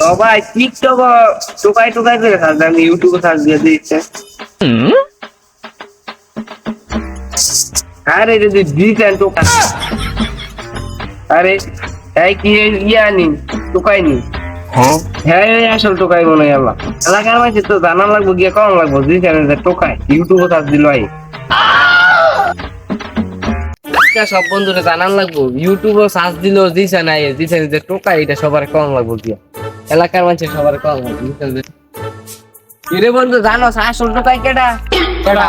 সবাই টিকটক টোকাই টোকাই করে সার্চ আমি ইউটিউবে সার্চ দিয়ে দিচ্ছে আরে যদি দিতেন টোকা আরে তাই কি ইয়া নি টোকাই নি। হ্যাঁ? আসল টোকাই মনে হয় আল্লাহ এলাকার মাঝে তো জানা লাগবো গিয়ে কম লাগবো দিতেন টোকাই ইউটিউবে দিল আই এটা সব বন্ধুরা জানান লাগবো ইউটিউবে সার্চ দিল দিছে না দিছে যে টোকাই এটা সবার কম লাগবো গিয়া। এলাকার মানুষ সবার কম? কিরে বন্ধু জানো আসল টোকাই কেডা? কেডা?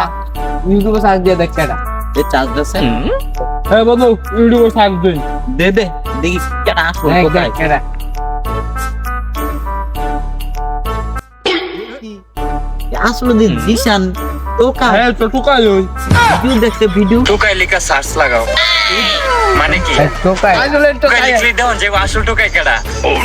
ইউটিউবে সার্চ দিয়ে দেখ কেডা। এ চার্জ দিছে? হ্যাঁ বন্ধু ইউটিউবে সার্চ দিন। দে দে দেখি কেটা আসল কোথায় কেডা। আসলে দি জিশান টোকা হ্যাঁ তো টুকাই ওই। ভিডিও দেখতে ভিডিও। টোকাই লেখা সার্চ লাগাও। মানে কি? টোকাই। আসলে টোকাই। লিখলে দেও যে আসল টোকাই কেডা? তুমি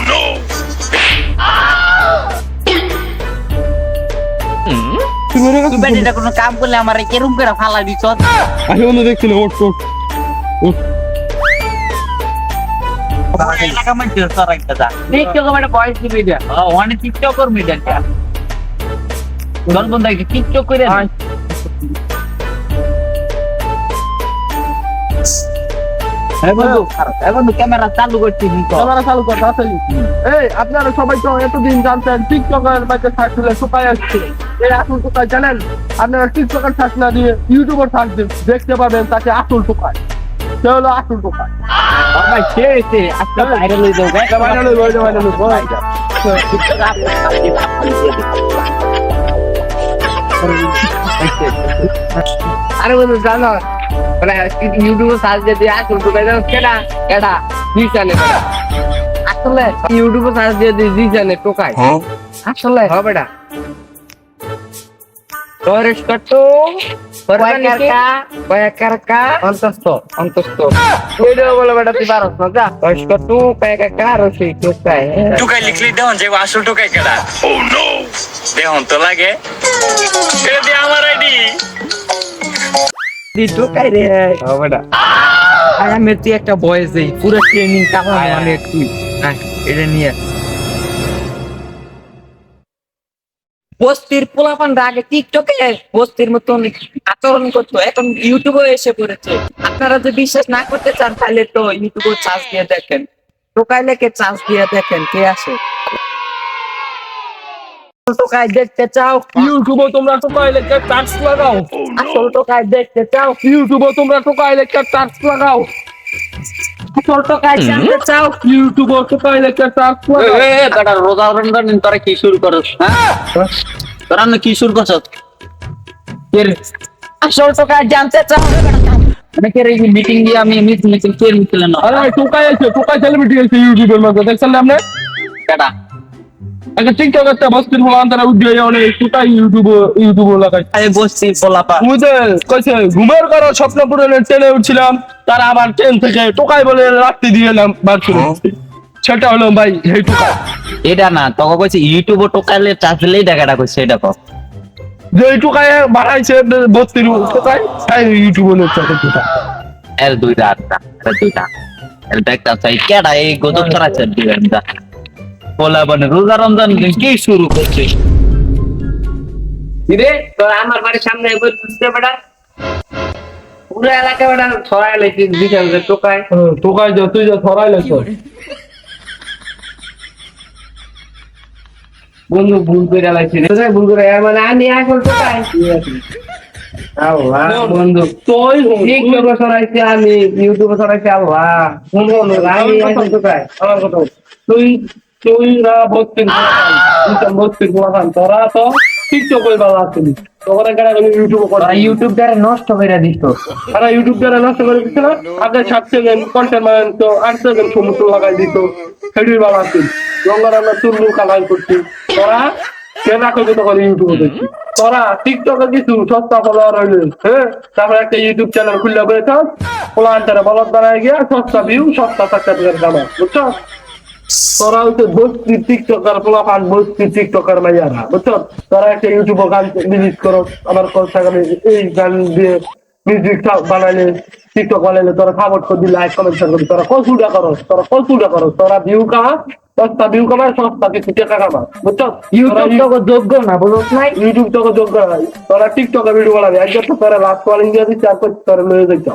তুই কোনো কাম করলে আমার কেরম করে ফালা দিছ? দেখছি না ওট ওট ওট টিকটক করে। হ্যাঁ ক্যামেরা চালু করছি ক্যামেরা চালু এই আপনারা সবাই তো এতদিন জানতেন টিকটকের সার্চ দিলে আসছে। এই আসল টুকাই জানেন আপনারা টিকটকের সার্চ না দিয়ে ইউটিউবের সার্চ দিন দেখতে পাবেন তাকে আসল টুকাই সে হলো আসল ভাই আজকে ভাইরাল হয়ে যাবে। Viral viral. আরে বন্ধু জানো মানে ইউটিউবে সার্চ দিয়ে আসল জানো না আসলে ইউটিউবে সার্চ দিয়ে দিছে না টোকাই আসলে হবে না Kayakar Kayakar অন্তস্থ অন্তস্থ। ভিডিও বলে বেটা তুই পারস না যা Torres Kato, Kayakar ও সেই টোকাই টোকাই লিখলে দেও যে আসল টোকাই কেডা ও নো দেহন তো লাগে। এটা দিয়ে আমার আইডি দি টোকাই রে। হবে না আর আমি তুই একটা বয়স দেই পুরো ট্রেনিং কামাবো আমি একটু এটা নিয়ে বস্তির পোলাপান আগে টিকটকে বস্তির মতন আচরণ করতো এখন ইউটিউবে এসে পড়েছে। আপনারা যদি বিশ্বাস না করতে চান তাহলে তো ইউটিউবে চার্জ দিয়ে দেখেন। টোকাইলে কে চার্জ দিয়ে দেখেন কে আসে? টোকাই দেখতে চাও? ইউটিউবে তোমরা টুকাই লেখা সার্চ লাগাও? আসল টোকাই দেখতে চাও? ইউটিউবে তোমরা টুকাই লেখা সার্চ লাগাও? চাও ইউটিউবে সার্চ লাগাও রোজা রমজান তোরা কি শুরু করছ হ্যাঁ? তোরা কি শুরু করছ? আসল টোকাই জানতে চাও মিটিং দিয়ে আমি মিটিং মিটিং কে মিটিং না। আরে টুকাই আছে টুকাই সেলিব্রিটি আছে ইউটিউবের মধ্যে দেখছেন আপনি? কেডা একটা টিকটক একটা বস্তির হলাম তারা উদ্যোগ অনেক টুকাই ইউটিউব ইউটিউব লাগাই। আমি বসছি পোলাপা বুঝে কইছে ঘুমের করো স্বপ্ন পূরণের ট্রেনে উঠছিলাম তারা আবার ট্রেন থেকে টোকাই বলে রাত্রি দিয়ে এলাম বার করে। সেটা হলো ভাই এই টুকাই এটা না তোকে কইছি ইউটিউবে টোকাইলে চার্জলেই টাকাটা কইছে এটা কো যে টুকাই বাড়াইছে বস্তির টোকাই তাই ইউটিউব হলো টুকাই এর দুইটা আটটা এর দুইটা। এর একটা চাই কেডা এই গোদর ছড়া চার দা রোজা রমজান কি শুরু করছে? রে তোর আমার বাড়ির সামনে একবার বুঝতে বেটা পুরো? এলাকা বেটা ছড়াই লাইছি দিছে যে টোকাই টোকাই যা তুই যা ধরাই লাগতো বন্ধু ভুল করে লাইছি রে। ভুল করে এর মানে আমি এখন টোকাই বন্ধু। তুই টিকটকে ছড়াইছি আমি ইউটিউবে ছড়াইছি আল্লাহ। আমি এখন আমার কথা তুই তুই না তো বস্তির গোলাম তোরা তো টিকটক ইউটিউব করে তোরা ইউটিউব দ্বারা নষ্ট করে দিত তারা ইউটিউব দ্বারা নষ্ট করে দিচ্ছে না। আগে সাত সেকেন্ড কন্টেন্ট তো আট সেকেন্ড সমুদ্র লাগাই দিত। সেটির বাবা আসছিস গঙ্গা রান্না চুল্লু কালাই করছিস তোরা কে করবে তখন ইউটিউবে দেখছি তোরা টিকটকে কিছু সস্তা ফলোয়ার হইলে হ্যাঁ? তারপরে একটা ইউটিউব চ্যানেল খুললে আনটারে বলদ বানায় গিয়া সস্তা ভিউ সস্তা বুঝছ? তোরা হচ্ছে বস্তি টিকটকার পোলা পান বস্তি টিকটকার মাইয়ারা বুঝছ? তোরা একটা ইউটিউবে গান রিলিজ করো আমার কথা এই গান দিয়ে মিউজিক বানাইলে টিকটক বানাইলে তোরা সাপোর্ট করে দিলে লাইক কমেন্ট করবি তোরা কসুটা করো তোরা কসুটা করো তোরা ভিউ কামা সস্তা ভিউ কামায় সস্তা কিছু টাকা কামা বুঝছ? ইউটিউব তো যোগ্য না বুঝছ নাই। ইউটিউব তোকে যোগ্য নাই তোরা টিকটকে ভিডিও বানাবি। একজন তো তোরা লাস্ট ওয়ার্নিং দিয়ে দিচ্ছে আর তোরা লয়ে যাইছ?